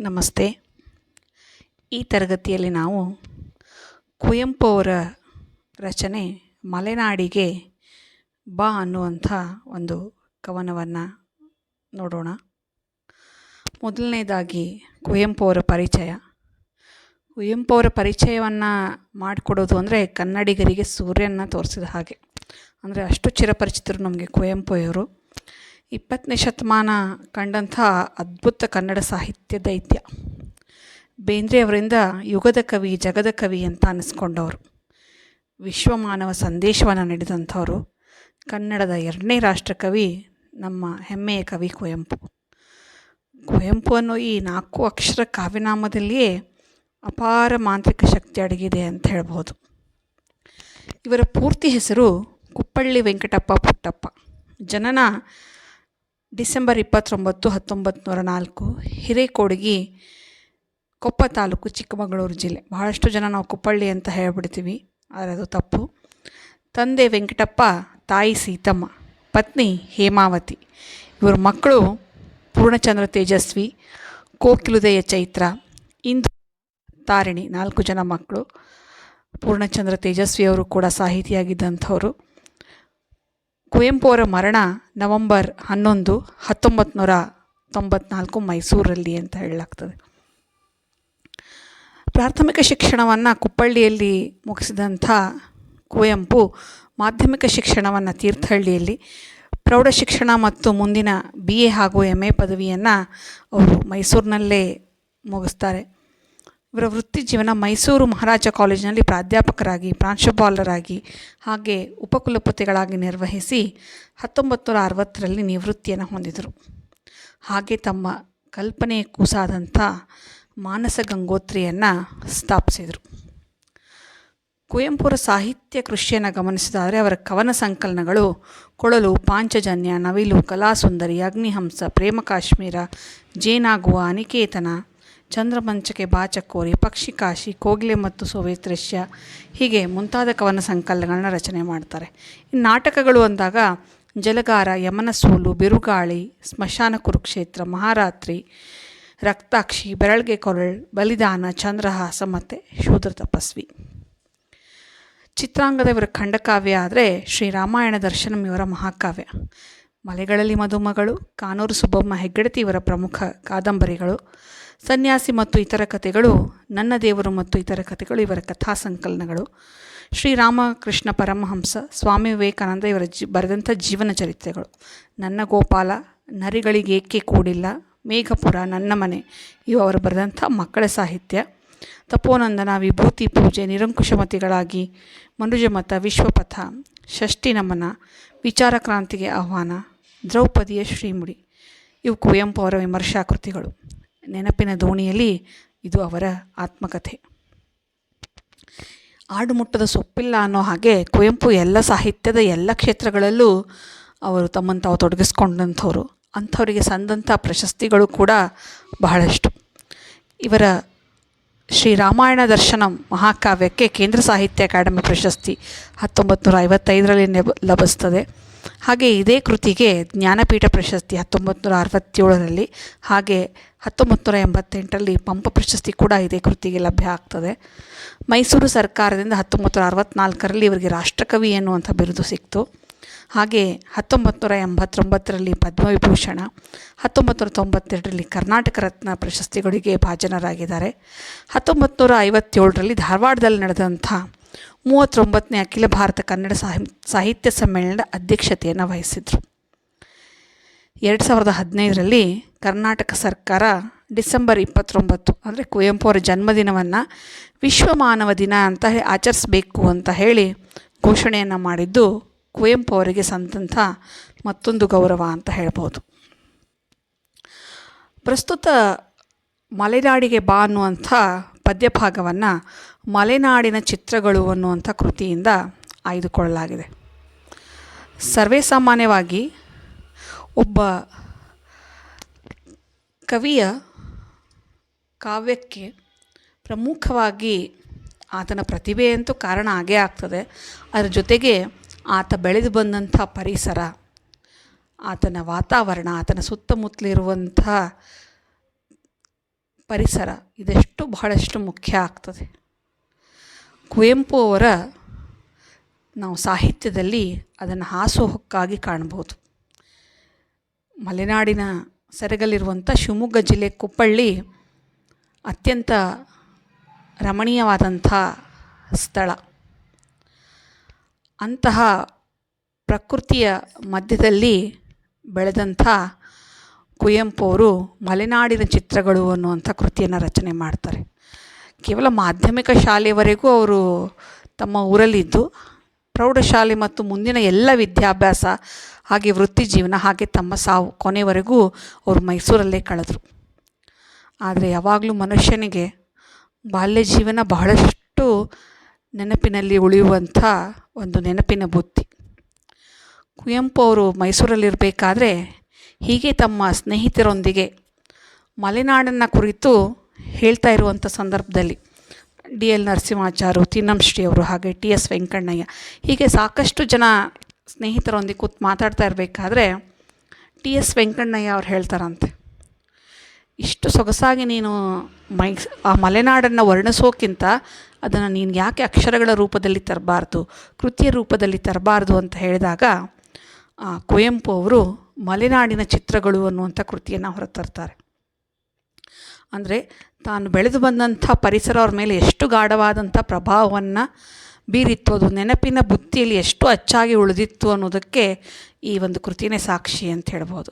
ನಮಸ್ತೆ. ಈ ತರಗತಿಯಲ್ಲಿ ನಾವು ಕುವೆಂಪು ಅವರ ರಚನೆ ಮಲೆನಾಡಿಗೆ ಬಾ ಅನ್ನುವಂಥ ಒಂದು ಕವನವನ್ನು ನೋಡೋಣ. ಮೊದಲನೇದಾಗಿ ಕುವೆಂಪು ಅವರ ಪರಿಚಯ. ಕುವೆಂಪು ಅವರ ಪರಿಚಯವನ್ನು ಮಾಡಿಕೊಡೋದು ಅಂದರೆ ಕನ್ನಡಿಗರಿಗೆ ಸೂರ್ಯನ ತೋರಿಸಿದ ಹಾಗೆ. ಅಂದರೆ ಅಷ್ಟು ಚಿರಪರಿಚಿತರು ನಮಗೆ ಕುವೆಂಪು ಅವರು ಇಪ್ಪತ್ತನೇ ಶತಮಾನ ಕಂಡಂಥ ಅದ್ಭುತ ಕನ್ನಡ ಸಾಹಿತ್ಯ ದೈತ್ಯ. ಬೇಂದ್ರೆ ಅವರಿಂದ ಯುಗದ ಕವಿ, ಜಗದ ಕವಿ ಅಂತ ಅನ್ನಿಸ್ಕೊಂಡವರು ವಿಶ್ವಮಾನವ ಸಂದೇಶವನ್ನು ನೀಡಿದಂಥವರು. ಕನ್ನಡದ ಎರಡನೇ ರಾಷ್ಟ್ರಕವಿ ನಮ್ಮ ಹೆಮ್ಮೆಯ ಕವಿ ಕುವೆಂಪು. ಕುವೆಂಪು ಅನ್ನೋ ಈ ನಾಲ್ಕು ಅಕ್ಷರ ಕಾವ್ಯನಾಮದಲ್ಲಿಯೇ ಅಪಾರ ಮಾಂತ್ರಿಕ ಶಕ್ತಿ ಅಡಗಿದೆ ಅಂತ ಹೇಳ್ಬೋದು. ಇವರ ಪೂರ್ತಿ ಹೆಸರು ಕುಪ್ಪಳ್ಳಿ ವೆಂಕಟಪ್ಪ ಪುಟ್ಟಪ್ಪ. ಜನನ ಡಿಸೆಂಬರ್ ಇಪ್ಪತ್ತೊಂಬತ್ತು ಹತ್ತೊಂಬತ್ತು ನೂರ ನಾಲ್ಕು, ಹಿರೇಕೊಡಗಿ, ಕೊಪ್ಪ ತಾಲೂಕು, ಚಿಕ್ಕಮಗಳೂರು ಜಿಲ್ಲೆ. ಬಹಳಷ್ಟು ಜನ ನಾವು ಕುಪ್ಪಳ್ಳಿ ಅಂತ ಹೇಳ್ಬಿಡ್ತೀವಿ, ಆದರೆ ಅದು ತಪ್ಪು. ತಂದೆ ವೆಂಕಟಪ್ಪ, ತಾಯಿ ಸೀತಮ್ಮ, ಪತ್ನಿ ಹೇಮಾವತಿ. ಇವ್ರ ಮಕ್ಕಳು ಪೂರ್ಣಚಂದ್ರ ತೇಜಸ್ವಿ, ಕೋಕಿಲುದಯ ಚೈತ್ರ, ಇಂದು ತಾರಿಣಿ, ನಾಲ್ಕು ಜನ ಮಕ್ಕಳು. ಪೂರ್ಣಚಂದ್ರ ತೇಜಸ್ವಿಯವರು ಕೂಡ ಸಾಹಿತಿಯಾಗಿದ್ದಂಥವರು. ಕುವೆಂಪು ಅವರ ಮರಣ ನವಂಬರ್ ಹನ್ನೊಂದು ಹತ್ತೊಂಬತ್ತು ನೂರ ತೊಂಬತ್ನಾಲ್ಕು ಮೈಸೂರಲ್ಲಿ ಅಂತ ಹೇಳಲಾಗ್ತದೆ. ಪ್ರಾಥಮಿಕ ಶಿಕ್ಷಣವನ್ನು ಕುಪ್ಪಳ್ಳಿಯಲ್ಲಿ ಮುಗಿಸಿದಂಥ ಕುವೆಂಪು ಮಾಧ್ಯಮಿಕ ಶಿಕ್ಷಣವನ್ನು ತೀರ್ಥಹಳ್ಳಿಯಲ್ಲಿ, ಪ್ರೌಢ ಶಿಕ್ಷಣ ಮತ್ತು ಮುಂದಿನ ಬಿ ಎ ಹಾಗೂ ಎಂ ಎ ಪದವಿಯನ್ನು ಅವರು ಮೈಸೂರಿನಲ್ಲೇ ಮುಗಿಸ್ತಾರೆ. ಇವರ ವೃತ್ತಿ ಜೀವನ ಮೈಸೂರು ಮಹಾರಾಜ ಕಾಲೇಜಿನಲ್ಲಿ ಪ್ರಾಧ್ಯಾಪಕರಾಗಿ, ಪ್ರಾಂಶುಪಾಲರಾಗಿ, ಹಾಗೆ ಉಪಕುಲಪತಿಗಳಾಗಿ ನಿರ್ವಹಿಸಿ ಹತ್ತೊಂಬತ್ತು ನೂರ ಅರವತ್ತರಲ್ಲಿ ನಿವೃತ್ತಿಯನ್ನು ಹೊಂದಿದರು. ಹಾಗೆ ತಮ್ಮ ಕಲ್ಪನೆ ಕೂಸಾದಂಥ ಮಾನಸ ಗಂಗೋತ್ರಿಯನ್ನು ಸ್ಥಾಪಿಸಿದರು. ಕುವೆಂಪುರ ಸಾಹಿತ್ಯ ಕೃಷಿಯನ್ನು ಗಮನಿಸಿದರೆ ಅವರ ಕವನ ಸಂಕಲನಗಳು ಕೊಳಲು, ಪಾಂಚಜನ್ಯ, ನವಿಲು ಕಲಾಸುಂದರಿ ಅಗ್ನಿಹಂಸ, ಪ್ರೇಮ ಕಾಶ್ಮೀರ, ಜೇನಾಗುವ, ಅನಿಕೇತನ ಚಂದ್ರಮಂಚಕೆ ಬಾಚಕೋರಿ ಪಕ್ಷಿಕಾಶಿ ಕೋಗಿಲೆ ಮತ್ತು ಸೋವೆ ಹೀಗೆ ಮುಂತಾದ ಕವನ ಸಂಕಲನಗಳನ್ನ ರಚನೆ ಮಾಡ್ತಾರೆ. ಇನ್ನು ನಾಟಕಗಳು ಅಂದಾಗ ಜಲಗಾರ ಯಮನ ಸೂಲು ಬಿರುಗಾಳಿ, ಸ್ಮಶಾನ ಕುರುಕ್ಷೇತ್ರ, ಮಹಾರಾತ್ರಿ, ರಕ್ತಾಕ್ಷಿ, ಬೆರಳ್ಗೆ ಕೊರಳ್, ಬಲಿದಾನ, ಚಂದ್ರಹಾಸ ಮತ್ತು ಶೂದ್ರ ತಪಸ್ವಿ. ಚಿತ್ರಾಂಗದ ಇವರ ಖಂಡಕಾವ್ಯ ಆದರೆ ಶ್ರೀರಾಮಾಯಣ ದರ್ಶನಂ ಇವರ ಮಹಾಕಾವ್ಯ. ಮಲೆಗಳಲ್ಲಿ ಮದುಮಗಳು, ಕಾನೂರು ಸುಬ್ಬಮ್ಮ ಹೆಗ್ಗಡತಿ ಇವರ ಪ್ರಮುಖ ಕಾದಂಬರಿಗಳು, ಸನ್ಯಾಸಿ ಮತ್ತು ಇತರ ಕಥೆಗಳು, ನನ್ನ ದೇವರು ಮತ್ತು ಇತರ ಕಥೆಗಳು ಇವರ ಕಥಾ ಸಂಕಲನಗಳು. ಶ್ರೀರಾಮಕೃಷ್ಣ ಪರಮಹಂಸ, ಸ್ವಾಮಿ ವಿವೇಕಾನಂದ ಇವರ ಜಿ, ಬರೆದಂಥ ಜೀವನ ಚರಿತ್ರೆಗಳು. ನನ್ನ ಗೋಪಾಲ, ನರಿಗಳಿಗೆ ಏಕೆ ಕೂಡಿಲ್ಲ? ಮೇಘಪುರ, ನನ್ನ ಮನೆ, ಇವು ಅವರು ಬರೆದಂಥ ಮಕ್ಕಳ ಸಾಹಿತ್ಯ. ತಪೋನಂದನ ವಿಭೂತಿ ಪೂಜೆ, ನಿರಂಕುಶಮತಿಗಳಾಗಿ ಮನುಜಮತ, ವಿಶ್ವಪಥ ಷಷ್ಠಿ ನಮನ ವಿಚಾರ ಕ್ರಾಂತಿಗೆ ಆಹ್ವಾನ. ದ್ರೌಪದಿಯ ಶ್ರೀಮುಡಿ. ಇವು ಕುವೆಂಪು ಅವರ ವಿಮರ್ಶಾ ಕೃತಿಗಳು ನೆನಪಿನ ದೋಣಿಯಲ್ಲಿ ಇದು ಅವರ ಆತ್ಮಕಥೆ. ಆಡು ಮುಟ್ಟದ ಸೊಪ್ಪಿಲ್ಲ ಅನ್ನೋ ಹಾಗೆ ಕುವೆಂಪು ಎಲ್ಲ ಸಾಹಿತ್ಯದ ಎಲ್ಲ ಕ್ಷೇತ್ರಗಳಲ್ಲೂ ಅವರು ತಮ್ಮನ್ನು ತಾವು ತೊಡಗಿಸ್ಕೊಂಡಂಥವ್ರು. ಅಂಥವರಿಗೆ ಸಂದಂಥ ಪ್ರಶಸ್ತಿಗಳು ಕೂಡ ಬಹಳಷ್ಟು. ಇವರ ಶ್ರೀರಾಮಾಯಣ ದರ್ಶನಂ ಮಹಾಕಾವ್ಯಕ್ಕೆ ಕೇಂದ್ರ ಸಾಹಿತ್ಯ ಅಕಾಡೆಮಿ ಪ್ರಶಸ್ತಿ ಹತ್ತೊಂಬತ್ತು ನೂರ ಐವತ್ತೈದರಲ್ಲಿ ಲಭಿಸ್ತದೆ. ಹಾಗೆ ಇದೇ ಕೃತಿಗೆ ಜ್ಞಾನಪೀಠ ಪ್ರಶಸ್ತಿ ಹತ್ತೊಂಬತ್ತು ನೂರ ಅರವತ್ತೇಳರಲ್ಲಿ ಹಾಗೆ ಹತ್ತೊಂಬತ್ತು ನೂರ ಎಂಬತ್ತೆಂಟರಲ್ಲಿ ಪಂಪ ಪ್ರಶಸ್ತಿ ಕೂಡ ಇದೇ ಕೃತಿಗೆ ಲಭ್ಯ ಆಗ್ತದೆ. ಮೈಸೂರು ಸರ್ಕಾರದಿಂದ ಹತ್ತೊಂಬತ್ತು ನೂರ ಅರವತ್ತ್ನಾಲ್ಕರಲ್ಲಿ ಇವರಿಗೆ ರಾಷ್ಟ್ರಕವಿ ಎನ್ನುವಂಥ ಬಿರುದು ಸಿಕ್ತು. ಹಾಗೆ ಹತ್ತೊಂಬತ್ತು ನೂರ ಎಂಬತ್ತೊಂಬತ್ತರಲ್ಲಿ ಪದ್ಮವಿಭೂಷಣ ಹತ್ತೊಂಬತ್ತು ನೂರ ತೊಂಬತ್ತೆರಡರಲ್ಲಿ ಕರ್ನಾಟಕ ರತ್ನ ಪ್ರಶಸ್ತಿಗಳಿಗೆ ಭಾಜನರಾಗಿದ್ದಾರೆ. ಹತ್ತೊಂಬತ್ತು ನೂರ ಐವತ್ತೇಳರಲ್ಲಿ ಧಾರವಾಡದಲ್ಲಿ ನಡೆದಂಥ ಮೂವತ್ತೊಂಬತ್ತನೇ ಅಖಿಲ ಭಾರತ ಕನ್ನಡ ಸಾಹಿ, ಸಾಹಿತ್ಯ ಸಮ್ಮೇಳನದ ಅಧ್ಯಕ್ಷತೆಯನ್ನು ವಹಿಸಿದರು. ಎರಡು ಸಾವಿರದ ಹದಿನೈದರಲ್ಲಿ ಕರ್ನಾಟಕ ಸರ್ಕಾರ ಡಿಸೆಂಬರ್ ಇಪ್ಪತ್ತೊಂಬತ್ತು, ಅಂದರೆ ಕುವೆಂಪು ಅವರ ಜನ್ಮದಿನವನ್ನು ವಿಶ್ವ ಮಾನವ ದಿನ ಅಂತ ಆಚರಿಸಬೇಕು ಅಂತ ಹೇಳಿ ಘೋಷಣೆಯನ್ನು ಮಾಡಿದ್ದು ಕುವೆಂಪು ಅವರಿಗೆ ಸಂತಂಥ ಮತ್ತೊಂದು ಗೌರವ ಅಂತ ಹೇಳ್ಬೋದು. ಪ್ರಸ್ತುತ ಮಲೆನಾಡಿಗೆ ಬಾ ಅನ್ನುವಂಥ ಪದ್ಯಭಾಗವನ್ನು ಮಲೆನಾಡಿನ ಚಿತ್ರಗಳು ಅನ್ನುವಂಥ ಕೃತಿಯಿಂದ ಆಯ್ದುಕೊಳ್ಳಲಾಗಿದೆ. ಸರ್ವೇ ಸಾಮಾನ್ಯವಾಗಿ ಒಬ್ಬ ಕವಿಯ ಕಾವ್ಯಕ್ಕೆ ಪ್ರಮುಖವಾಗಿ ಆತನ ಪ್ರತಿಭೆ ಅಂತೂ ಕಾರಣ ಆಗೇ ಆಗ್ತದೆ. ಅದರ ಜೊತೆಗೆ ಆತ ಬೆಳೆದು ಬಂದಂಥ ಪರಿಸರ, ಆತನ ವಾತಾವರಣ, ಆತನ ಸುತ್ತಮುತ್ತಲಿರುವಂಥ ಪರಿಸರ ಇದೆಷ್ಟು ಬಹಳಷ್ಟು ಮುಖ್ಯ ಆಗ್ತದೆ. ಕುವೆಂಪು ಅವರ ನಾವು ಸಾಹಿತ್ಯದಲ್ಲಿ ಅದನ್ನು ಹಾಸುಹೊಕ್ಕಾಗಿ ಕಾಣ್ಬೋದು. ಮಲೆನಾಡಿನ ಸೆರಗಲ್ಲಿರುವಂಥ ಶಿವಮೊಗ್ಗ ಜಿಲ್ಲೆ ಕುಪ್ಪಳ್ಳಿ ಅತ್ಯಂತ ರಮಣೀಯವಾದಂಥ ಸ್ಥಳ. ಅಂತಹ ಪ್ರಕೃತಿಯ ಮಧ್ಯದಲ್ಲಿ ಬೆಳೆದಂಥ ಕುವೆಂಪು ಅವರು ಮಲೆನಾಡಿನ ಚಿತ್ರಗಳು ಅನ್ನುವಂಥ ಕೃತಿಯನ್ನು ರಚನೆ ಮಾಡ್ತಾರೆ. ಕೇವಲ ಮಾಧ್ಯಮಿಕ ಶಾಲೆಯವರೆಗೂ ಅವರು ತಮ್ಮ ಊರಲ್ಲಿದ್ದು, ಪ್ರೌಢಶಾಲೆ ಮತ್ತು ಮುಂದಿನ ಎಲ್ಲ ವಿದ್ಯಾಭ್ಯಾಸ ಹಾಗೆ ವೃತ್ತಿ ಜೀವನ ಹಾಗೆ ತಮ್ಮ ಸಾವು ಕೊನೆವರೆಗೂ ಅವರು ಮೈಸೂರಲ್ಲೇ ಕಳೆದರು. ಆದರೆ ಯಾವಾಗಲೂ ಮನುಷ್ಯನಿಗೆ ಬಾಲ್ಯ ಜೀವನ ಬಹಳಷ್ಟು ನೆನಪಿನಲ್ಲಿ ಉಳಿಯುವಂಥ ಒಂದು ನೆನಪಿನ ಬುತ್ತಿ ಕುವೆಂಪು ಅವರು ಮೈಸೂರಲ್ಲಿರಬೇಕಾದ್ರೆ ಹೀಗೆ ತಮ್ಮ ಸ್ನೇಹಿತರೊಂದಿಗೆ ಮಲೆನಾಡನ್ನು ಕುರಿತು ಹೇಳ್ತಾ ಇರುವಂಥ ಸಂದರ್ಭದಲ್ಲಿ ಡಿ ಎಲ್ ನರಸಿಂಹಾಚಾರು ತಿನ್ನಂಶ್ರೀ ಅವರು ಹಾಗೆ ಟಿ ಎಸ್ ವೆಂಕಣ್ಣಯ್ಯ. ಹೀಗೆ ಸಾಕಷ್ಟು ಜನ ಸ್ನೇಹಿತರೊಂದಿಗೆ ಕೂತು ಮಾತಾಡ್ತಾ ಇರಬೇಕಾದ್ರೆ ಟಿ ಎಸ್ ವೆಂಕಣ್ಣಯ್ಯ ಅವ್ರು ಹೇಳ್ತಾರಂತೆ. ಇಷ್ಟು ಸೊಗಸಾಗಿ ನೀನು ಮೈ, ಆ ಮಲೆನಾಡನ್ನು ವರ್ಣಿಸೋಕ್ಕಿಂತ ಅದನ್ನು ನೀನು ಯಾಕೆ ಅಕ್ಷರಗಳ ರೂಪದಲ್ಲಿ ತರಬಾರ್ದು, ಕೃತಿಯ ರೂಪದಲ್ಲಿ ತರಬಾರ್ದು ಅಂತ ಹೇಳಿದಾಗ ಕುವೆಂಪು ಅವರು ಮಲೆನಾಡಿನ ಚಿತ್ರಗಳು ಅನ್ನುವಂಥ ಕೃತಿಯನ್ನು ಹೊರತರ್ತಾರೆ. ಅಂದರೆ ತಾನು ಬೆಳೆದು ಬಂದಂಥ ಪರಿಸರ ಅವ್ರ ಮೇಲೆ ಎಷ್ಟು ಗಾಢವಾದಂಥ ಪ್ರಭಾವವನ್ನು ಬೀರಿತ್ತು, ಅದು ನೆನಪಿನ ಬುತ್ತಿಯಲ್ಲಿ ಎಷ್ಟು ಅಚ್ಚಾಗಿ ಉಳಿದಿತ್ತು ಅನ್ನೋದಕ್ಕೆ ಈ ಒಂದು ಕೃತಿನೇ ಸಾಕ್ಷಿ ಅಂತ ಹೇಳ್ಬೋದು.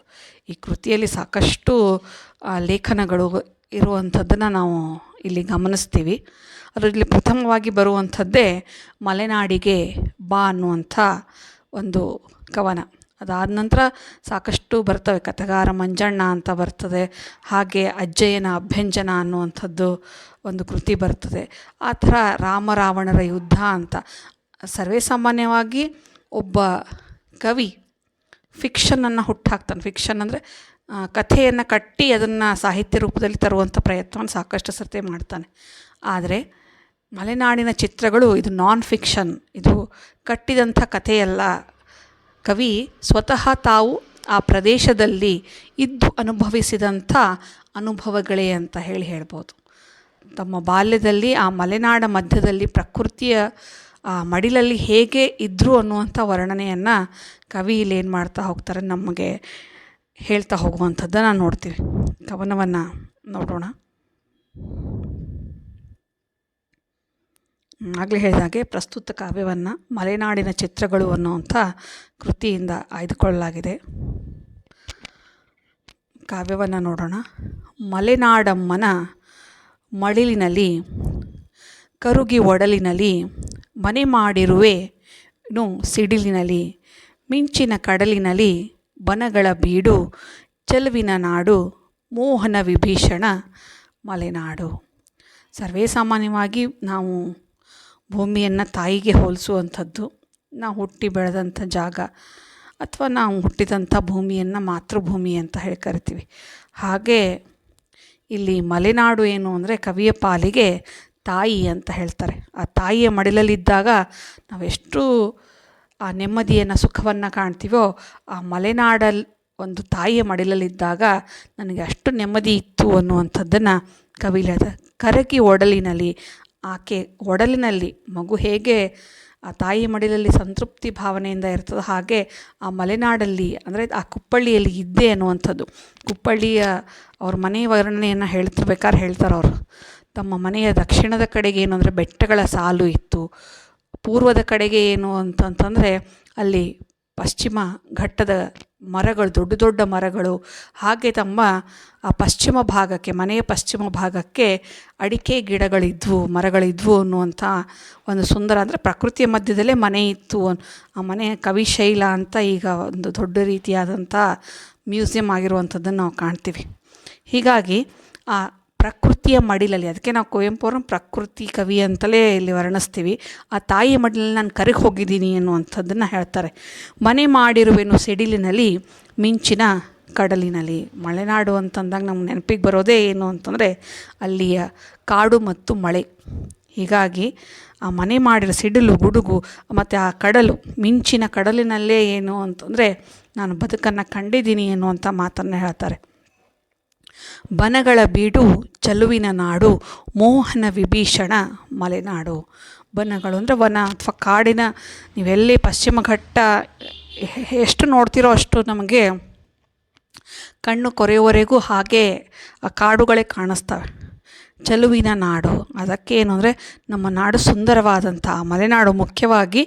ಈ ಕೃತಿಯಲ್ಲಿ ಸಾಕಷ್ಟು ಲೇಖನಗಳು ಇರುವಂಥದ್ದನ್ನು ನಾವು ಇಲ್ಲಿ ಗಮನಿಸ್ತೀವಿ. ಅದರಲ್ಲಿ ಪ್ರಥಮವಾಗಿ ಬರುವಂಥದ್ದೇ ಮಲೆನಾಡಿಗೆ ಬಾ ಅನ್ನುವಂಥ ಒಂದು ಕವನ. ಅದಾದ ನಂತರ ಸಾಕಷ್ಟು ಬರ್ತವೆ ಕಥೆಗಾರ ಮಂಜಣ್ಣ ಅಂತ ಬರ್ತದೆ, ಹಾಗೆ ಅಜ್ಜಯ್ಯನ ಅಭ್ಯಂಜನ ಅನ್ನುವಂಥದ್ದು ಒಂದು ಕೃತಿ ಬರ್ತದೆ. ಆ ಥರ ರಾಮ ರಾವಣರ ಯುದ್ಧ ಅಂತ. ಸರ್ವೇ ಸಾಮಾನ್ಯವಾಗಿ ಒಬ್ಬ ಕವಿ ಫಿಕ್ಷನನ್ನು ಹುಟ್ಟಾಕ್ತಾನೆ. ಫಿಕ್ಷನ್ ಅಂದರೆ ಕಥೆಯನ್ನು ಕಟ್ಟಿ ಅದನ್ನು ಸಾಹಿತ್ಯ ರೂಪದಲ್ಲಿ ತರುವಂಥ ಪ್ರಯತ್ನವನ್ನು ಸಾಕಷ್ಟು ಸರ್ತಿ ಮಾಡ್ತಾನೆ. ಆದರೆ ಮಲೆನಾಡಿನ ಚಿತ್ರಗಳು ಇದು ನಾನ್ ಫಿಕ್ಷನ್ ಇದು ಕಟ್ಟಿದಂಥ ಕಥೆಯಲ್ಲ. ಕವಿ ಸ್ವತಃ ತಾವು ಆ ಪ್ರದೇಶದಲ್ಲಿ ಇದ್ದು ಅನುಭವಿಸಿದಂಥ ಅನುಭವಗಳೇ ಅಂತ ಹೇಳಿ ಹೇಳ್ಬೋದು. ತಮ್ಮ ಬಾಲ್ಯದಲ್ಲಿ ಆ ಮಲೆನಾಡ ಮಧ್ಯದಲ್ಲಿ ಪ್ರಕೃತಿಯ, ಆ ಮಡಿಲಲ್ಲಿ ಹೇಗೆ ಇದ್ದರು ಅನ್ನುವಂಥ ವರ್ಣನೆಯನ್ನು ಕವಿ ಇಲ್ಲಿ ಏನು ಮಾಡ್ತಾ ಹೋಗ್ತಾರೆ ನಮಗೆ ಹೇಳ್ತಾ ಹೋಗುವಂಥದ್ದನ್ನು ನೋಡ್ತೀವಿ. ಕವನವನ್ನು ನೋಡೋಣ. ಆಗಲೇ ಹೇಳಿದಾಗೆ ಪ್ರಸ್ತುತ ಕಾವ್ಯವನ್ನು ಮಲೆನಾಡಿನ ಚಿತ್ರಗಳು ಅನ್ನುವಂಥ ಕೃತಿಯಿಂದ ಆಯ್ದುಕೊಳ್ಳಲಾಗಿದೆ. ಕಾವ್ಯವನ್ನು ನೋಡೋಣ. ಮಲೆನಾಡಮ್ಮನ ಮಡಿಲಿನಲ್ಲಿ ಕರುಗಿ ಒಡಲಿನಲ್ಲಿ, ಮನೆ ಮಾಡಿರುವೆ ನು ಸಿಡಿಲಿನಲ್ಲಿ, ಮಿಂಚಿನ ಕಡಲಿನಲ್ಲಿ ಬನಗಳ ಬೀಡು, ಚೆಲುವಿನ ನಾಡು, ಮೋಹನ ವಿಭೀಷಣ ಮಲೆನಾಡು. ಸರ್ವೇ ಸಾಮಾನ್ಯವಾಗಿ ನಾವು ಭೂಮಿಯನ್ನು ತಾಯಿಗೆ ಹೋಲಿಸುವಂಥದ್ದು ನಾವು ಹುಟ್ಟಿ ಬೆಳೆದಂಥ ಜಾಗ ಅಥವಾ ನಾವು ಹುಟ್ಟಿದಂಥ ಭೂಮಿಯನ್ನು ಮಾತೃಭೂಮಿ ಅಂತ ಹೇಳಿ ಕರಿತೀವಿ. ಹಾಗೆ ಇಲ್ಲಿ ಮಲೆನಾಡು ಏನು ಅಂದರೆ ಕವಿಯ ಪಾಲಿಗೆ ತಾಯಿ ಅಂತ ಹೇಳ್ತಾರೆ. ಆ ತಾಯಿಯ ಮಡಿಲಲ್ಲಿದ್ದಾಗ ನಾವೆಷ್ಟು ಆ ನೆಮ್ಮದಿಯನ್ನು, ಸುಖವನ್ನು ಕಾಣ್ತೀವೋ ಆ ಮಲೆನಾಡಲ್ಲಿ ಒಂದು ತಾಯಿಯ ಮಡಿಲಲ್ಲಿದ್ದಾಗ ನನಗೆ ಅಷ್ಟು ನೆಮ್ಮದಿ ಇತ್ತು ಅನ್ನುವಂಥದ್ದನ್ನು ಕವಿಲದ ಕರಗಿ ಒಡಲಿನಲ್ಲಿ ಆಕೆ ಒಡಲಿನಲ್ಲಿ, ಮಗು ಹೇಗೆ ಆ ತಾಯಿ ಮಡಿಲಲ್ಲಿ ಸಂತೃಪ್ತಿ ಭಾವನೆಯಿಂದ ಇರ್ತದೆ ಹಾಗೆ ಆ ಮಲೆನಾಡಲ್ಲಿ, ಅಂದರೆ ಆ ಕುಪ್ಪಳ್ಳಿಯಲ್ಲಿ ಇದ್ದೆ ಅನ್ನುವಂಥದ್ದು. ಕುಪ್ಪಳ್ಳಿಯ ಅವ್ರ ಮನೆ ವರ್ಣನೆಯನ್ನು ಹೇಳ್ತಿರ್ಬೇಕಾದ್ರೆ ಹೇಳ್ತಾರೆ ಅವರು. ತಮ್ಮ ಮನೆಯ ದಕ್ಷಿಣದ ಕಡೆಗೆ ಏನು ಅಂದರೆ ಬೆಟ್ಟಗಳ ಸಾಲು ಇತ್ತು. ಪೂರ್ವದ ಕಡೆಗೆ ಏನು ಅಂತಂತಂದರೆ ಅಲ್ಲಿ ಪಶ್ಚಿಮ ಘಟ್ಟದ ಮರಗಳು, ದೊಡ್ಡ ದೊಡ್ಡ ಮರಗಳು, ಹಾಗೆ ತಮ್ಮ, ಆ ಪಶ್ಚಿಮ ಭಾಗಕ್ಕೆ, ಮನೆಯ ಪಶ್ಚಿಮ ಭಾಗಕ್ಕೆ ಅಡಿಕೆ ಗಿಡಗಳಿದ್ವು, ಮರಗಳಿದ್ವು ಅನ್ನುವಂಥ ಒಂದು ಸುಂದರ ಅಂದರೆ ಪ್ರಕೃತಿಯ ಮಧ್ಯದಲ್ಲೇ ಮನೆ ಇತ್ತು. ಆ ಮನೆ ಕವಿಶೈಲ ಅಂತ ಈಗ ಒಂದು ದೊಡ್ಡ ರೀತಿಯಾದಂಥ ಮ್ಯೂಸಿಯಂ ಆಗಿರುವಂಥದ್ದನ್ನು ನಾವು ಕಾಣ್ತೀವಿ. ಹೀಗಾಗಿ ಆ ಪ್ರಕೃತಿಯ ಮಡಿಲಲ್ಲಿ, ಅದಕ್ಕೆ ನಾವು ಕುವೆಂಪು ಪ್ರಕೃತಿ ಕವಿ ಅಂತಲೇ ಇಲ್ಲಿ ವರ್ಣಿಸ್ತೀವಿ. ಆ ತಾಯಿ ಮಡಿಲಲ್ಲಿ ನಾನು ಕರಗಿ ಹೋಗಿದ್ದೀನಿ ಅನ್ನುವಂಥದ್ದನ್ನು ಹೇಳ್ತಾರೆ. ಮನೆ ಮಾಡಿರುವೆನು ಸಿಡಿಲಿನಲ್ಲಿ, ಮಿಂಚಿನ ಕಡಲಿನಲ್ಲಿ. ಮಲೆನಾಡು ಅಂತಂದಾಗ ನಮ್ಗೆ ನೆನಪಿಗೆ ಬರೋದೇ ಏನು ಅಂತಂದರೆ, ಅಲ್ಲಿಯ ಕಾಡು ಮತ್ತು ಮಳೆ. ಹೀಗಾಗಿ ಆ ಮನೆ ಮಾಡಿರೋ ಸಿಡಿಲು, ಗುಡುಗು, ಮತ್ತು ಆ ಕಡಲು, ಮಿಂಚಿನ ಕಡಲಿನಲ್ಲೇ ಏನು ಅಂತಂದರೆ, ನಾನು ಬದುಕನ್ನು ಕಂಡಿದ್ದೀನಿ ಅನ್ನುವಂಥ ಮಾತನ್ನು ಹೇಳ್ತಾರೆ. ಬನಗಳ ಬೀಡು ಚಲುವಿನ ನಾಡು, ಮೋಹನ ವಿಭೀಷಣ ಮಲೆನಾಡು. ಬನಗಳು ಅಂದರೆ ವನ ಅಥವಾ ಕಾಡಿನ, ನೀವೆಲ್ಲಿ ಪಶ್ಚಿಮ ಘಟ್ಟ ಎಷ್ಟು ನೋಡ್ತಿರೋ ಅಷ್ಟು ನಮಗೆ ಕಣ್ಣು ಕೊರೆಯುವವರೆಗೂ ಹಾಗೆ ಆ ಕಾಡುಗಳೇ ಕಾಣಿಸ್ತವೆ. ಚೆಲುವಿನ ನಾಡು. ಅದಕ್ಕೇನು ಅಂದರೆ ನಮ್ಮ ನಾಡು ಸುಂದರವಾದಂಥ, ಮಲೆನಾಡು ಮುಖ್ಯವಾಗಿ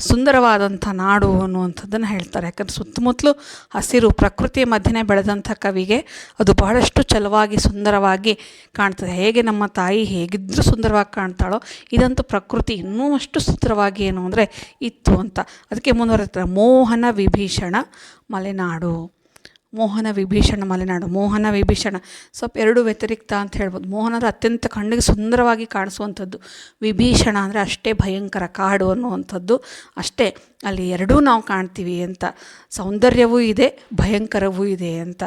ಸುಂದರವಾದಂಥ ನಾಡು ಅನ್ನುವಂಥದ್ದನ್ನು ಹೇಳ್ತಾರೆ. ಯಾಕಂದ್ರೆ ಸುತ್ತಮುತ್ತಲು ಹಸಿರು, ಪ್ರಕೃತಿಯ ಮಧ್ಯೆ ಬೆಳೆದಂಥ ಕವಿಗೆ ಅದು ಬಹಳಷ್ಟು ಚಲವಾಗಿ, ಸುಂದರವಾಗಿ ಕಾಣ್ತದೆ. ಹೇಗೆ ನಮ್ಮ ತಾಯಿ ಹೇಗಿದ್ದರೂ ಸುಂದರವಾಗಿ ಕಾಣ್ತಾಳೋ, ಇದಂತೂ ಪ್ರಕೃತಿ ಇನ್ನೂ ಅಷ್ಟು ಸುಂದರವಾಗಿ ಏನು ಅಂದರೆ ಇತ್ತು ಅಂತ. ಅದಕ್ಕೆ ಮುಂದುವರೆತಾರೆ ಮೋಹನ ವಿಭೀಷಣ ಮಲೆನಾಡು. ಮೋಹನ ವಿಭೀಷಣ ಮಲೆನಾಡು, ಮೋಹನ ವಿಭೀಷಣ. ಸ್ವಲ್ಪ ಎರಡು ವ್ಯತಿರಿಕ್ತ ಅಂತ ಹೇಳ್ಬೋದು. ಮೋಹನ ಅಂದರೆ ಅತ್ಯಂತ ಕಣ್ಣಿಗೆ ಸುಂದರವಾಗಿ ಕಾಣಿಸುವಂಥದ್ದು. ವಿಭೀಷಣ ಅಂದರೆ ಅಷ್ಟೇ ಭಯಂಕರ ಕಾಡು ಅನ್ನುವಂಥದ್ದು. ಅಷ್ಟೇ, ಅಲ್ಲಿ ಎರಡೂ ನಾವು ಕಾಣ್ತೀವಿ ಅಂತ. ಸೌಂದರ್ಯವೂ ಇದೆ, ಭಯಂಕರವೂ ಇದೆ ಅಂತ.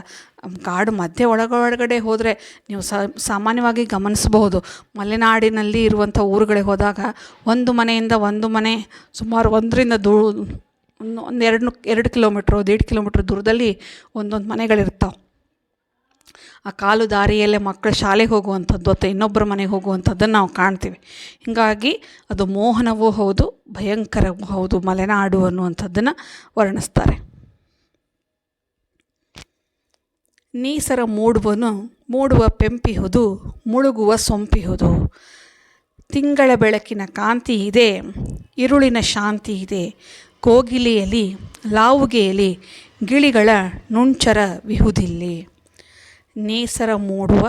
ಕಾಡು ಮಧ್ಯೆ ಒಳಗೊಳಗಡೆ ಹೋದರೆ ನೀವು ಸಾಮಾನ್ಯವಾಗಿ ಗಮನಿಸಬಹುದು. ಮಲೆನಾಡಿನಲ್ಲಿ ಇರುವಂಥ ಊರುಗಳಿಗೆ ಹೋದಾಗ ಒಂದು ಮನೆಯಿಂದ ಒಂದು ಮನೆ ಸುಮಾರು ಒಂದರಿಂದ ದೂ ಒಂದು ಒಂದು ಎರಡು ಕಿಲೋಮೀಟ್ರ್ ಕಿಲೋಮೀಟ್ರು, ದೇಡ್ ಕಿಲೋಮೀಟ್ರ್ ದೂರದಲ್ಲಿ ಒಂದೊಂದು ಮನೆಗಳಿರ್ತಾವೆ. ಆ ಕಾಲು ದಾರಿಯಲ್ಲೇ ಮಕ್ಕಳು ಶಾಲೆಗೆ ಹೋಗುವಂಥದ್ದು ಅಥವಾ ಇನ್ನೊಬ್ಬರ ಮನೆಗೆ ಹೋಗುವಂಥದ್ದನ್ನು ನಾವು ಕಾಣ್ತೀವಿ. ಹೀಗಾಗಿ ಅದು ಮೋಹನವೂ ಹೌದು, ಭಯಂಕರವೂ ಹೌದು, ಮಲೆನಾಡು ಅನ್ನುವಂಥದ್ದನ್ನು ವರ್ಣಿಸ್ತಾರೆ. ನೀಸರ ಮೂಡುವನು, ಮೂಡುವ ಪೆಂಪಿಹುದು ಮುಳುಗುವ ಸೊಂಪಿಹುದು ತಿಂಗಳ ಬೆಳಕಿನ ಕಾಂತಿ ಇದೆ, ಇರುಳಿನ ಶಾಂತಿ ಇದೆ. ಕೋಗಿಲೆಯಲ್ಲಿ ಲಾವುಗೆಯಲಿ ಗಿಳಿಗಳ ನುಂಚರ ವಿಹುದಿಲ್ಲಿ ನೇಸರ ಮೂಡುವ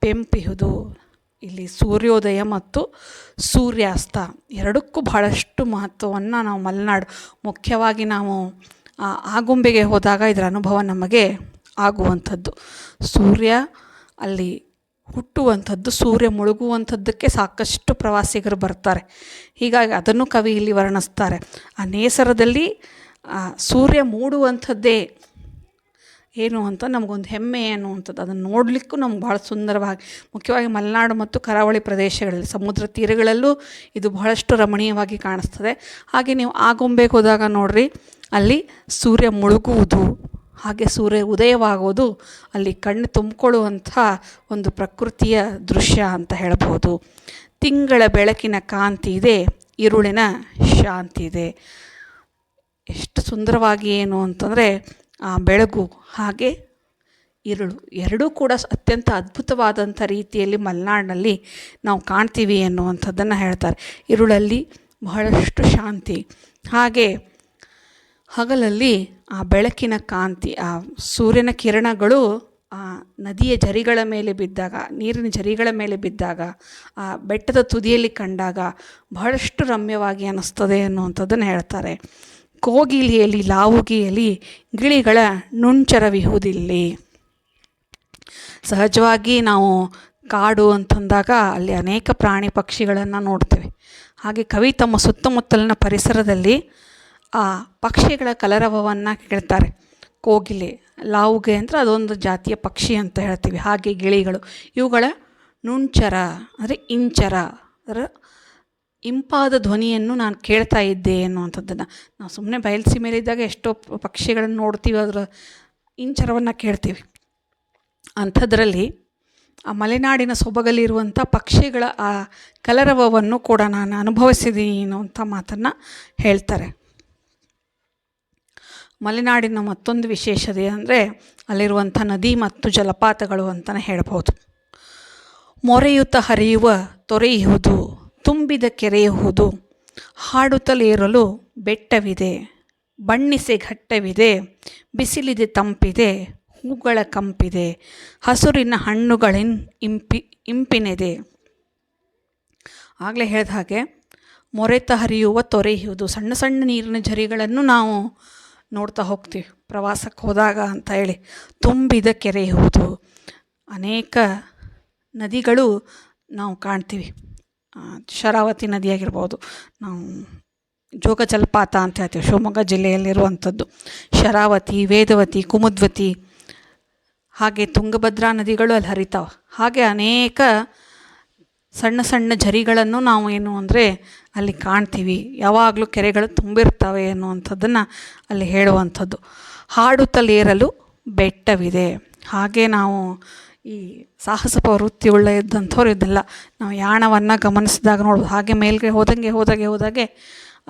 ಪೆಂಪಿಹುದು. ಇಲ್ಲಿ ಸೂರ್ಯೋದಯ ಮತ್ತು ಸೂರ್ಯಾಸ್ತ ಎರಡಕ್ಕೂ ಬಹಳಷ್ಟು ಮಹತ್ವವನ್ನು ನಾವು ಮಲೆನಾಡು, ಮುಖ್ಯವಾಗಿ ನಾವು ಆಗುಂಬೆಗೆ ಹೋದಾಗ ಇದರ ಅನುಭವ ನಮಗೆ ಆಗುವಂಥದ್ದು. ಸೂರ್ಯ ಅಲ್ಲಿ ಹುಟ್ಟುವಂಥದ್ದು, ಸೂರ್ಯ ಮುಳುಗುವಂಥದ್ದಕ್ಕೆ ಸಾಕಷ್ಟು ಪ್ರವಾಸಿಗರು ಬರ್ತಾರೆ. ಹೀಗಾಗಿ ಅದನ್ನು ಕವಿ ಇಲ್ಲಿ ವರ್ಣಿಸ್ತಾರೆ. ಆ ನೇಸರದಲ್ಲಿ ಸೂರ್ಯ ಮೂಡುವಂಥದ್ದೇ ಏನು ಅಂತ ನಮಗೊಂದು ಹೆಮ್ಮೆ ಅನ್ನುವಂಥದ್ದು. ಅದನ್ನು ನೋಡಲಿಕ್ಕೂ ನಮ್ಗೆ ಭಾಳ ಸುಂದರವಾಗಿ, ಮುಖ್ಯವಾಗಿ ಮಲೆನಾಡು ಮತ್ತು ಕರಾವಳಿ ಪ್ರದೇಶಗಳಲ್ಲಿ, ಸಮುದ್ರ ತೀರಗಳಲ್ಲೂ ಇದು ಬಹಳಷ್ಟು ರಮಣೀಯವಾಗಿ ಕಾಣಿಸ್ತದೆ. ಹಾಗೆ ನೀವು ಆಗೊಂಬೆಗೆ ಹೋದಾಗ ನೋಡಿರಿ, ಅಲ್ಲಿ ಸೂರ್ಯ ಮುಳುಗುವುದು ಹಾಗೆ ಸೂರ್ಯ ಉದಯವಾಗೋದು ಅಲ್ಲಿ ಕಣ್ಣು ತುಂಬಿಕೊಳ್ಳುವಂಥ ಒಂದು ಪ್ರಕೃತಿಯ ದೃಶ್ಯ ಅಂತ ಹೇಳ್ಬೋದು. ತಿಂಗಳ ಬೆಳಕಿನ ಕಾಂತಿ ಇದೆ ಇರುಳಿನ ಶಾಂತಿ ಇದೆ. ಎಷ್ಟು ಸುಂದರವಾಗಿ ಏನು ಅಂತಂದರೆ ಆ ಬೆಳಗು ಹಾಗೆ ಇರುಳು ಎರಡೂ ಕೂಡ ಅತ್ಯಂತ ಅದ್ಭುತವಾದಂಥ ರೀತಿಯಲ್ಲಿ ಮಲೆನಾಡಿನಲ್ಲಿ ನಾವು ಕಾಣ್ತೀವಿ ಅನ್ನುವಂಥದ್ದನ್ನು ಹೇಳ್ತಾರೆ. ಇರುಳಲ್ಲಿ ಬಹಳಷ್ಟು ಶಾಂತಿ. ಹಾಗೆ ಹಗಲಲ್ಲಿ ಆ ಬೆಳಕಿನ ಕಾಂತಿ, ಆ ಸೂರ್ಯನ ಕಿರಣಗಳು ಆ ನದಿಯ ಜರಿಗಳ ಮೇಲೆ ಬಿದ್ದಾಗ, ನೀರಿನ ಜರಿಗಳ ಮೇಲೆ ಬಿದ್ದಾಗ, ಆ ಬೆಟ್ಟದ ತುದಿಯಲ್ಲಿ ಕಂಡಾಗ ಬಹಳಷ್ಟು ರಮ್ಯವಾಗಿ ಅನ್ನಿಸ್ತದೆ ಅನ್ನುವಂಥದ್ದನ್ನು ಹೇಳ್ತಾರೆ. ಕೋಗಿಲಿಯಲ್ಲಿ, ಲಾವುಗಿಯಲ್ಲಿ ಗಿಳಿಗಳ ನುಂಚರವಿಹುದಿಲ್ಲಿ ಸಹಜವಾಗಿ ನಾವು ಕಾಡು ಅಂತಂದಾಗ ಅಲ್ಲಿ ಅನೇಕ ಪ್ರಾಣಿ ಪಕ್ಷಿಗಳನ್ನು ನೋಡ್ತೇವೆ. ಹಾಗೆ ಕವಿ ತಮ್ಮ ಸುತ್ತಮುತ್ತಲಿನ ಪರಿಸರದಲ್ಲಿ ಆ ಪಕ್ಷಿಗಳ ಕಲರವವನ್ನು ಕೇಳ್ತಾರೆ ಕೋಗಿಲೆ, ಲಾವುಗೆ ಅಂದರೆ ಅದೊಂದು ಜಾತಿಯ ಪಕ್ಷಿ ಅಂತ ಹೇಳ್ತೀವಿ. ಹಾಗೆ ಗಿಳಿಗಳು. ಇವುಗಳ ನುಂಚರ, ಅಂದರೆ ಇಂಚರ, ಅದರ ಇಂಪಾದ ಧ್ವನಿಯನ್ನು ನಾನು ಕೇಳ್ತಾ ಇದ್ದೆ ಅನ್ನುವಂಥದ್ದನ್ನು ನಾವು ಸುಮ್ಮನೆ ಬಯಲ್ಸಿ ಮೇಲಿದ್ದಾಗ ಎಷ್ಟೋ ಪಕ್ಷಿಗಳನ್ನು ನೋಡ್ತೀವಿ, ಅದರ ಇಂಚರವನ್ನು ಕೇಳ್ತೀವಿ. ಅಂಥದ್ರಲ್ಲಿ ಆ ಮಲೆನಾಡಿನ ಸೊಬಗಲ್ಲಿರುವಂಥ ಪಕ್ಷಿಗಳ ಆ ಕಲರವವನ್ನು ಕೂಡ ನಾನು ಅನುಭವಿಸಿದ್ದೀನಿ ಅನ್ನುವಂಥ ಮಾತನ್ನು ಹೇಳ್ತಾರೆ. ಮಲೆನಾಡಿನ ಮತ್ತೊಂದು ವಿಶೇಷತೆ ಅಂದರೆ ಅಲ್ಲಿರುವಂಥ ನದಿ ಮತ್ತು ಜಲಪಾತಗಳು ಅಂತಲೇ ಹೇಳ್ಬೋದು. ಮೊರೆಯುತ್ತ ಹರಿಯುವ ತೊರೆಯುವುದು, ತುಂಬಿದ ಕೆರೆಯುವುದು, ಹಾಡುತ್ತಲೇರಲು ಬೆಟ್ಟವಿದೆ, ಬಣ್ಣಿಸಿ ಘಟ್ಟವಿದೆ, ಬಿಸಿಲಿದೆ ತಂಪಿದೆ, ಹೂಗಳ ಕಂಪಿದೆ, ಹಸುರಿನ ಹಣ್ಣುಗಳಿನ್ ಇಂಪಿ, ಇಂಪಿನಿದೆ. ಆಗಲೇ ಹೇಳಿದ ಹಾಗೆ ಮೊರೆತ ಹರಿಯುವ ತೊರೆಯುವುದು, ಸಣ್ಣ ಸಣ್ಣ ನೀರಿನ ಝರಿಗಳನ್ನು ನಾವು ನೋಡ್ತಾ ಹೋಗ್ತೀವಿ. ಪ್ರವಾಸಕ್ಕೆ ಹೋದಾಗ ಅಂತ ಹೇಳಿ ತುಂಬಿದ ಕೆರೆ ಹೌದು ಅನೇಕ ನದಿಗಳು ನಾವು ಕಾಣ್ತೀವಿ. ಶರಾವತಿ ನದಿಯಾಗಿರ್ಬೋದು ನಾವು ಜೋಗ ಜಲಪಾತ ಅಂತ ಹೇಳ್ತೀವಿ, ಶಿವಮೊಗ್ಗ ಜಿಲ್ಲೆಯಲ್ಲಿರುವಂಥದ್ದು. ಶರಾವತಿ, ವೇದವತಿ, ಕುಮುದ್ವತಿ, ಹಾಗೆ ತುಂಗಭದ್ರಾ ನದಿಗಳು ಅಲ್ಲಿ ಹರಿತಾವೆ. ಹಾಗೆ ಅನೇಕ ಸಣ್ಣ ಸಣ್ಣ ಝರಿಗಳನ್ನು ನಾವು ಏನು ಅಂದರೆ ಅಲ್ಲಿ ಕಾಣ್ತೀವಿ. ಯಾವಾಗಲೂ ಕೆರೆಗಳು ತುಂಬಿರ್ತವೆ ಅನ್ನುವಂಥದ್ದನ್ನು ಅಲ್ಲಿ ಹೇಳುವಂಥದ್ದು. ಹಾಡುತ್ತಲೇರಲು ಬೆಟ್ಟವಿದೆ. ಹಾಗೆ ನಾವು ಈ ಸಾಹಸ ಪ್ರವೃತ್ತಿಯುಳ್ಳ ಇದ್ದಂಥವ್ರು ಇದೆಲ್ಲ ನಾವು ಯಾಣವನ್ನು ಗಮನಿಸಿದಾಗ ನೋಡ್ಬೋದು. ಹಾಗೆ ಮೇಲ್ಗೆ ಹೋದಂಗೆ ಹೋದಾಗೆ ಹೋದಾಗೆ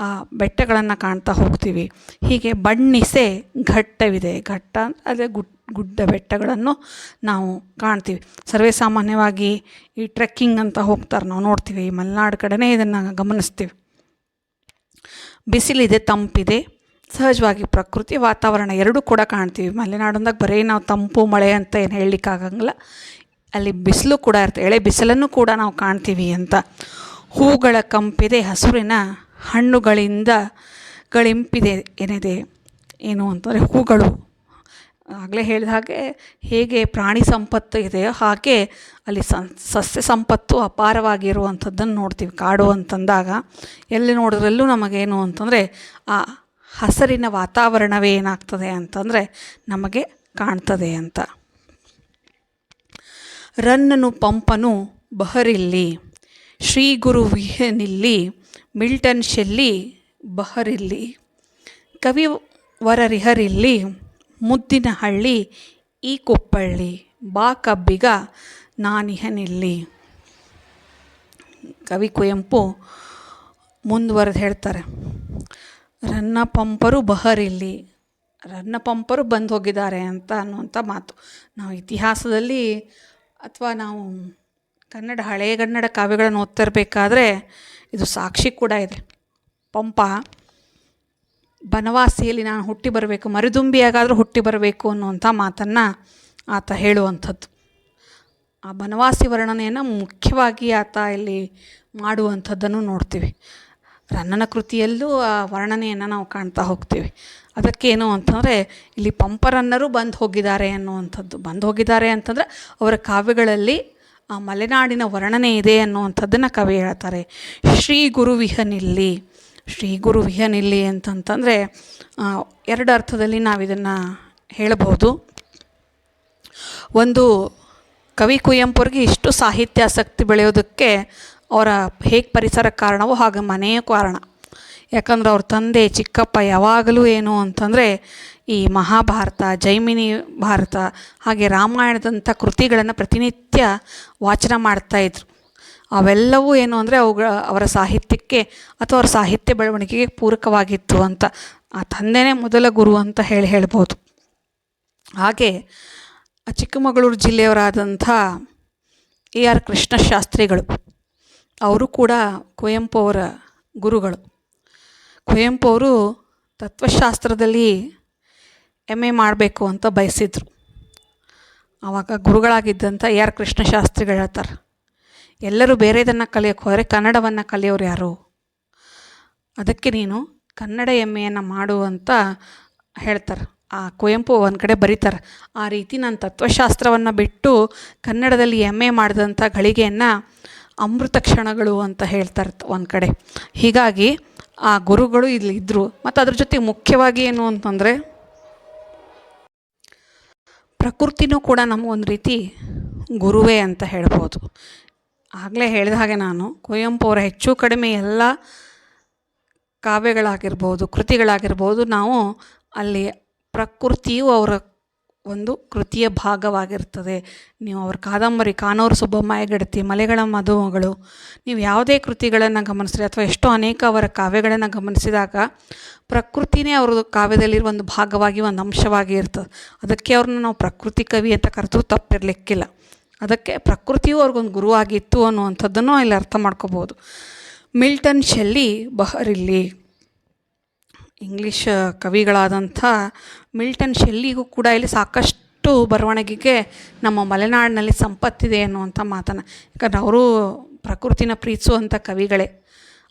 ಆ ಬೆಟ್ಟಗಳನ್ನು ಕಾಣ್ತಾ ಹೋಗ್ತೀವಿ. ಹೀಗೆ ಬಣ್ಣಿಸೆ ಘಟ್ಟವಿದೆ. ಘಟ್ಟ ಅದೇ ಗುಡ್ ಗುಡ್ಡ ಬೆಟ್ಟಗಳನ್ನು ನಾವು ಕಾಣ್ತೀವಿ. ಸರ್ವೇ ಸಾಮಾನ್ಯವಾಗಿ ಈ ಟ್ರೆಕ್ಕಿಂಗ್ ಅಂತ ಹೋಗ್ತಾರೆ. ನಾವು ನೋಡ್ತೀವಿ. ಈ ಮಲೆನಾಡು ಕಡೆನೇ ಇದನ್ನು ಗಮನಿಸ್ತೀವಿ. ಬಿಸಿಲಿದೆ, ತಂಪಿದೆ. ಸಹಜವಾಗಿ ಪ್ರಕೃತಿ ವಾತಾವರಣ ಎರಡೂ ಕೂಡ ಕಾಣ್ತೀವಿ. ಮಲೆನಾಡೊಂದಾಗ ಬರೀ ನಾವು ತಂಪು, ಮಳೆ ಅಂತ ಏನು ಹೇಳಲಿಕ್ಕಾಗಂಗಿಲ್ಲ. ಅಲ್ಲಿ ಬಿಸಿಲು ಕೂಡ ಇರುತ್ತೆ. ಎಳೆ ಬಿಸಿಲನ್ನು ಕೂಡ ನಾವು ಕಾಣ್ತೀವಿ ಅಂತ. ಹೂಗಳ ಕಂಪಿದೆ, ಹಸುರಿನ ಹಣ್ಣುಗಳಿಂದ ಗಳಿಂಪಿದೆ ಏನಿದೆ ಏನು ಅಂತಂದರೆ ಹೂಗಳು. ಆಗಲೇ ಹೇಳಿದ ಹಾಗೆ ಹೇಗೆ ಪ್ರಾಣಿ ಸಂಪತ್ತು ಇದೆಯೋ ಹಾಗೆ ಅಲ್ಲಿ ಸಸ್ಯ ಸಂಪತ್ತು ಅಪಾರವಾಗಿರುವಂಥದ್ದನ್ನು ನೋಡ್ತೀವಿ. ಕಾಡು ಅಂತಂದಾಗ ಎಲ್ಲಿ ನೋಡಿದ್ರಲ್ಲೂ ನಮಗೇನು ಅಂತಂದರೆ ಆ ಹಸರಿನ ವಾತಾವರಣವೇ ಏನಾಗ್ತದೆ ಅಂತಂದರೆ ನಮಗೆ ಕಾಣ್ತದೆ ಅಂತ. ರನ್ನನು ಪಂಪನು ಬಹರಿಲ್ಲಿ ಶ್ರೀ ಗುರು ವಿಹನಿಲ್ಲಿ ಮಿಲ್ಟನ್ ಶೆಲ್ಲಿ ಬಹರಿಲ್ಲಿ ಕವಿ ವರರಿಹರಿಲ್ಲಿ ಮುದ್ದಿನ ಹಳ್ಳಿ ಈ ಕುಪ್ಪಳ್ಳಿ ಬಾ ಕಬ್ಬಿಗ ನಾನಿಹನಿಲ್ಲಿ. ಕವಿ ಕುವೆಂಪು ಮುಂದುವರೆದು ಹೇಳ್ತಾರೆ. ರನ್ನ ಪಂಪರು ಬಹರಿಲ್ಲಿ ರನ್ನ ಪಂಪರು ಬಂದು ಹೋಗಿದ್ದಾರೆ ಅಂತ ಅನ್ನುವಂಥ ಮಾತು. ನಾವು ಇತಿಹಾಸದಲ್ಲಿ ಅಥವಾ ನಾವು ಕನ್ನಡ ಹಳೆಗನ್ನಡ ಕಾವ್ಯಗಳನ್ನು ಓದ್ತಿರ್ಬೇಕಾದ್ರೆ ಇದು ಸಾಕ್ಷಿ ಕೂಡ ಇದೆ. ಪಂಪ, ಬನವಾಸಿಯಲ್ಲಿ ನಾನು ಹುಟ್ಟಿ ಬರಬೇಕು, ಮರಿದುಂಬಿಯಾಗಾದರೂ ಹುಟ್ಟಿ ಬರಬೇಕು ಅನ್ನುವಂಥ ಮಾತನ್ನು ಆತ ಹೇಳುವಂಥದ್ದು. ಆ ಬನವಾಸಿ ವರ್ಣನೆಯನ್ನು ಮುಖ್ಯವಾಗಿ ಆತ ಇಲ್ಲಿ ಮಾಡುವಂಥದ್ದನ್ನು ನೋಡ್ತೀವಿ. ರನ್ನನ ಕೃತಿಯಲ್ಲೂ ಆ ವರ್ಣನೆಯನ್ನು ನಾವು ಕಾಣ್ತಾ ಹೋಗ್ತೀವಿ. ಅದಕ್ಕೇನು ಅಂತಂದರೆ, ಇಲ್ಲಿ ಪಂಪರನ್ನರು ಬಂದು ಹೋಗಿದ್ದಾರೆ ಅನ್ನುವಂಥದ್ದು. ಬಂದು ಹೋಗಿದ್ದಾರೆ ಅಂತಂದರೆ, ಅವರ ಕಾವ್ಯಗಳಲ್ಲಿ ಆ ಮಲೆನಾಡಿನ ವರ್ಣನೆ ಇದೆ ಅನ್ನುವಂಥದ್ದನ್ನು ಕವಿ ಹೇಳ್ತಾರೆ. ಶ್ರೀ ಗುರುವಿಹನಿಲ್ಲಿ ಶ್ರೀ ಗುರುವಿಹನಿಲ್ಲಿ ಅಂತಂತಂದರೆ ಎರಡು ಅರ್ಥದಲ್ಲಿ ನಾವು ಇದನ್ನು ಹೇಳಬಹುದು. ಒಂದು, ಕವಿ ಕುವೆಂಪುರಿಗೆ ಇಷ್ಟು ಸಾಹಿತ್ಯಾಸಕ್ತಿ ಬೆಳೆಯೋದಕ್ಕೆ ಅವರ ಹೇಗೆ ಪರಿಸರ ಕಾರಣವೋ ಹಾಗೆ ಮನೆಯ ಕಾರಣ. ಯಾಕಂದ್ರೆ ಅವ್ರ ತಂದೆ ಚಿಕ್ಕಪ್ಪ ಯಾವಾಗಲೂ ಏನು ಅಂತಂದರೆ ಈ ಮಹಾಭಾರತ, ಜೈಮಿನಿ ಭಾರತ ಹಾಗೆ ರಾಮಾಯಣದಂಥ ಕೃತಿಗಳನ್ನು ಪ್ರತಿನಿತ್ಯ ವಾಚನ ಮಾಡ್ತಾಯಿದ್ರು ಅವೆಲ್ಲವೂ ಏನು ಅಂದರೆ ಅವುಗಳ ಅವರ ಸಾಹಿತ್ಯಕ್ಕೆ ಅಥವಾ ಅವರ ಸಾಹಿತ್ಯ ಬೆಳವಣಿಗೆಗೆ ಪೂರಕವಾಗಿತ್ತು ಅಂತ. ಆ ತಂದೆನೇ ಮೊದಲ ಗುರು ಅಂತ ಹೇಳಿ ಹೇಳ್ಬೋದು. ಹಾಗೆ ಚಿಕ್ಕಮಗಳೂರು ಜಿಲ್ಲೆಯವರಾದಂಥ ಎ ಆರ್ ಕೃಷ್ಣಶಾಸ್ತ್ರಿಗಳು, ಅವರು ಕೂಡ ಕುವೆಂಪು ಅವರ ಗುರುಗಳು. ಕುವೆಂಪು ಅವರು ತತ್ವಶಾಸ್ತ್ರದಲ್ಲಿ ಎಂ ಎ ಮಾಡಬೇಕು ಅಂತ ಬಯಸಿದ್ರು. ಆವಾಗ ಗುರುಗಳಾಗಿದ್ದಂಥ ಎ ಆರ್ ಕೃಷ್ಣಶಾಸ್ತ್ರಿಗಳು ಹೇಳ್ತಾರೆ, ಎಲ್ಲರೂ ಬೇರೆದನ್ನು ಕಲಿಯೋಕ್ಕೆ ಹೋದರೆ ಕನ್ನಡವನ್ನು ಕಲಿಯೋರು ಯಾರು? ಅದಕ್ಕೆ ನೀನು ಕನ್ನಡ ಎಮ್ಮೆಯನ್ನು ಮಾಡು ಅಂತ ಹೇಳ್ತಾರೆ. ಆ ಕುವೆಂಪು ಒಂದು ಕಡೆ ಬರೀತಾರೆ, ಆ ರೀತಿ ನಾನು ತತ್ವಶಾಸ್ತ್ರವನ್ನು ಬಿಟ್ಟು ಕನ್ನಡದಲ್ಲಿ ಎಂ ಎ ಮಾಡಿದಂಥ ಗಳಿಗೆಯನ್ನು ಅಮೃತ ಕ್ಷಣಗಳು ಅಂತ ಹೇಳ್ತಾರೆ ಒಂದು ಕಡೆ. ಹೀಗಾಗಿ ಆ ಗುರುಗಳು ಇಲ್ಲಿ ಇದ್ದರು ಮತ್ತು ಅದ್ರ ಜೊತೆ ಮುಖ್ಯವಾಗಿ ಏನು ಅಂತಂದರೆ ಪ್ರಕೃತಿನೂ ಕೂಡ ನಮಗೊಂದು ರೀತಿ ಗುರುವೇ ಅಂತ ಹೇಳ್ಬೋದು. ಆಗಲೇ ಹೇಳಿದ ಹಾಗೆ ನಾನು, ಕುವೆಂಪು ಅವರ ಹೆಚ್ಚು ಕಡಿಮೆ ಎಲ್ಲ ಕಾವ್ಯಗಳಾಗಿರ್ಬೋದು, ಕೃತಿಗಳಾಗಿರ್ಬೋದು, ನಾವು ಅಲ್ಲಿ ಪ್ರಕೃತಿಯು ಅವರ ಒಂದು ಕೃತಿಯ ಭಾಗವಾಗಿರ್ತದೆ. ನೀವು ಅವ್ರ ಕಾದಂಬರಿ, ಕಾನೂರು ಸುಬ್ಬಮ್ಮಾಯ ಗಡತಿ ಮಲೆಗಳ ಮದುಮಗಳು, ನೀವು ಯಾವುದೇ ಕೃತಿಗಳನ್ನು ಗಮನಿಸಿರಿ ಅಥವಾ ಎಷ್ಟೋ ಅನೇಕ ಅವರ ಕಾವ್ಯಗಳನ್ನು ಗಮನಿಸಿದಾಗ ಪ್ರಕೃತಿನೇ ಅವ್ರದ್ದು ಕಾವ್ಯದಲ್ಲಿರುವ ಒಂದು ಭಾಗವಾಗಿ, ಒಂದು ಅಂಶವಾಗಿ ಇರ್ತದೆ. ಅದಕ್ಕೆ ಅವ್ರನ್ನ ನಾವು ಪ್ರಕೃತಿ ಕವಿ ಅಂತ ಕರೆದ್ರೂ ತಪ್ಪಿರಲಿಕ್ಕಿಲ್ಲ. ಅದಕ್ಕೆ ಪ್ರಕೃತಿಯು ಅವ್ರಿಗೊಂದು ಗುರುವಾಗಿತ್ತು ಅನ್ನುವಂಥದ್ದನ್ನು ಇಲ್ಲಿ ಅರ್ಥ ಮಾಡ್ಕೋಬೋದು. ಮಿಲ್ಟನ್ ಶೆಲ್ಲಿ ಬಹರಿಲ್ಲಿ ಇಂಗ್ಲೀಷ್ ಕವಿಗಳಾದಂಥ ಮಿಲ್ಟನ್ ಶೆಲ್ಲಿಗೂ ಕೂಡ ಇಲ್ಲಿ ಸಾಕಷ್ಟು ಬರವಣಿಗೆಗೆ ನಮ್ಮ ಮಲೆನಾಡಿನಲ್ಲಿ ಸಂಪತ್ತಿದೆ ಅನ್ನುವಂಥ ಮಾತನ್ನು. ಯಾಕಂದರೆ ಅವರು ಪ್ರಕೃತಿನ ಪ್ರೀತಿಸುವಂಥ ಕವಿಗಳೇ.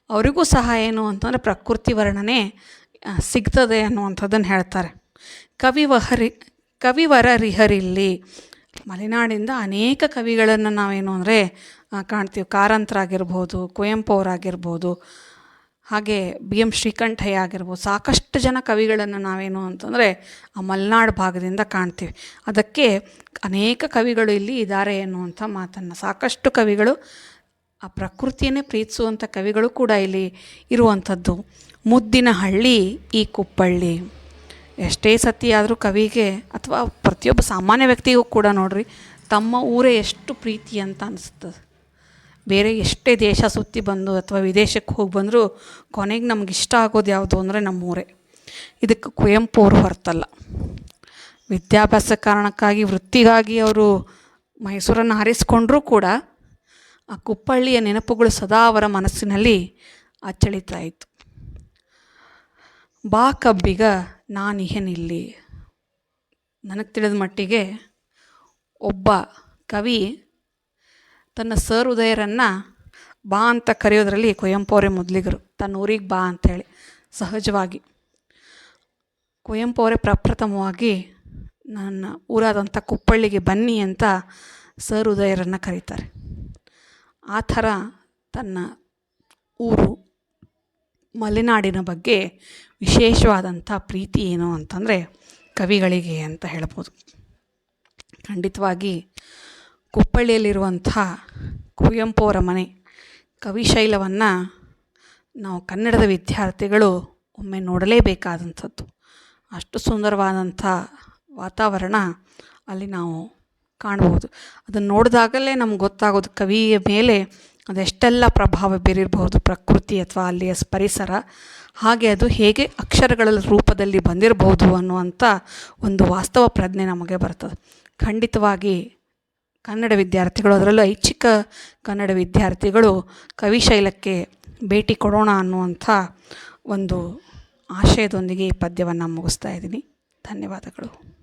ಅವರಿಗೂ ಸಹ ಏನು ಅಂತಂದರೆ ಪ್ರಕೃತಿ ವರ್ಣನೆ ಸಿಗ್ತದೆ ಅನ್ನುವಂಥದ್ದನ್ನು ಹೇಳ್ತಾರೆ. ಕವಿವಹರಿ ಕವಿವರ ರಿಹರಿಲ್ಲಿ ಮಲೆನಾಡಿಂದ ಅನೇಕ ಕವಿಗಳನ್ನು ನಾವೇನು ಅಂದರೆ ಕಾಣ್ತೀವಿ. ಕಾರಂತರಾಗಿರ್ಬೋದು, ಕುವೆಂಪು ಅವರಾಗಿರ್ಬೋದು ಹಾಗೆ ಬಿ ಎಂ ಶ್ರೀಕಂಠಯ್ಯ ಆಗಿರ್ಬೋದು, ಸಾಕಷ್ಟು ಜನ ಕವಿಗಳನ್ನು ನಾವೇನು ಅಂತಂದರೆ ಆ ಮಲೆನಾಡು ಭಾಗದಿಂದ ಕಾಣ್ತೀವಿ. ಅದಕ್ಕೆ ಅನೇಕ ಕವಿಗಳು ಇಲ್ಲಿ ಇದ್ದಾರೆ ಎನ್ನುವಂಥ ಮಾತನ್ನು, ಸಾಕಷ್ಟು ಕವಿಗಳು, ಆ ಪ್ರಕೃತಿಯನ್ನೇ ಪ್ರೀತಿಸುವಂಥ ಕವಿಗಳು ಕೂಡ ಇಲ್ಲಿ ಇರುವಂಥದ್ದು. ಮುದ್ದಿನ ಹಳ್ಳಿ ಈ ಕುಪ್ಪಳ್ಳಿ. ಎಷ್ಟೇ ಸತಿ ಆದರೂ ಕವಿಗೆ ಅಥವಾ ಪ್ರತಿಯೊಬ್ಬ ಸಾಮಾನ್ಯ ವ್ಯಕ್ತಿಗೂ ಕೂಡ ನೋಡಿರಿ, ತಮ್ಮ ಊರೇ ಎಷ್ಟು ಪ್ರೀತಿ ಅಂತ ಅನಿಸ್ತದೆ ಬೇರೆ ಎಷ್ಟೇ ದೇಶ ಸುತ್ತಿ ಬಂದು ಅಥವಾ ವಿದೇಶಕ್ಕೆ ಹೋಗಿ ಬಂದರೂ ಕೊನೆಗೆ ನಮ್ಗೆ ಇಷ್ಟ ಆಗೋದು ಯಾವುದು ಅಂದರೆ ನಮ್ಮೂರೇ. ಇದಕ್ಕೆ ಕುವೆಂಪು ಅವರು ಹೊರತಲ್ಲ. ವಿದ್ಯಾಭ್ಯಾಸ ಕಾರಣಕ್ಕಾಗಿ, ವೃತ್ತಿಗಾಗಿ ಅವರು ಮೈಸೂರನ್ನು ಆರಿಸ್ಕೊಂಡ್ರೂ ಕೂಡ ಆ ಕುಪ್ಪಳ್ಳಿಯ ನೆನಪುಗಳು ಸದಾ ಅವರ ಮನಸ್ಸಿನಲ್ಲಿ ಅಚ್ಚಳಿತಾ ಇತ್ತು. ಬಾ ಕಬ್ಬಿಗ ನಾನಿಹೆನಿಲ್ಲಿ ನನಗೆ ತಿಳಿದ ಮಟ್ಟಿಗೆ ಒಬ್ಬ ಕವಿ ತನ್ನ ಸರ್ ಉದಯರನ್ನು ಬಾ ಅಂತ ಕರೆಯೋದ್ರಲ್ಲಿ ಕುವೆಂಪು ಅವರೇ ಮೊದಲಿಗರು. ತನ್ನ ಊರಿಗೆ ಬಾ ಅಂಥೇಳಿ ಸಹಜವಾಗಿ ಕುವೆಂಪು ಅವರೇ ಪ್ರಪ್ರಥಮವಾಗಿ ನನ್ನ ಊರಾದಂಥ ಕುಪ್ಪಳ್ಳಿಗೆ ಬನ್ನಿ ಅಂತ ಸರ್ ಉದಯರನ್ನು ಕರೀತಾರೆ. ಆ ಥರ ತನ್ನ ಊರು ಮಲೆನಾಡಿನ ಬಗ್ಗೆ ವಿಶೇಷವಾದಂಥ ಪ್ರೀತಿ ಏನು ಅಂತಂದರೆ ಕವಿಗಳಿಗೆ ಅಂತ ಹೇಳ್ಬೋದು. ಖಂಡಿತವಾಗಿ ಕುಪ್ಪಳ್ಳಿಯಲ್ಲಿರುವಂಥ ಕುವೆಂಪು ಅವರ ಮನೆ ಕವಿಶೈಲವನ್ನು ನಾವು ಕನ್ನಡದ ವಿದ್ಯಾರ್ಥಿಗಳು ಒಮ್ಮೆ ನೋಡಲೇಬೇಕಾದಂಥದ್ದು. ಅಷ್ಟು ಸುಂದರವಾದಂಥ ವಾತಾವರಣ ಅಲ್ಲಿ ನಾವು ಕಾಣ್ಬೋದು. ಅದನ್ನು ನೋಡಿದಾಗಲೇ ನಮ್ಗೆ ಗೊತ್ತಾಗೋದು ಕವಿಯ ಮೇಲೆ ಅದೆಷ್ಟೆಲ್ಲ ಪ್ರಭಾವ ಬೀರಿರಬಹುದು, ಪ್ರಕೃತಿ ಅಥವಾ ಅಲ್ಲಿಯ ಪರಿಸರ, ಹಾಗೆ ಅದು ಹೇಗೆ ಅಕ್ಷರಗಳ ರೂಪದಲ್ಲಿ ಬಂದಿರಬಹುದು ಅನ್ನುವಂಥ ಒಂದು ವಾಸ್ತವ ಪ್ರಜ್ಞೆ ನಮಗೆ ಬರ್ತದೆ. ಖಂಡಿತವಾಗಿ ಕನ್ನಡ ವಿದ್ಯಾರ್ಥಿಗಳು, ಅದರಲ್ಲೂ ಐಚ್ಛಿಕ ಕನ್ನಡ ವಿದ್ಯಾರ್ಥಿಗಳು ಕವಿಶೈಲಕ್ಕೆ ಭೇಟಿ ಕೊಡೋಣ ಅನ್ನುವಂಥ ಒಂದು ಆಶಯದೊಂದಿಗೆ ಈ ಪದ್ಯವನ್ನು ಮುಗಿಸ್ತಾ ಇದ್ದೀನಿ. ಧನ್ಯವಾದಗಳು.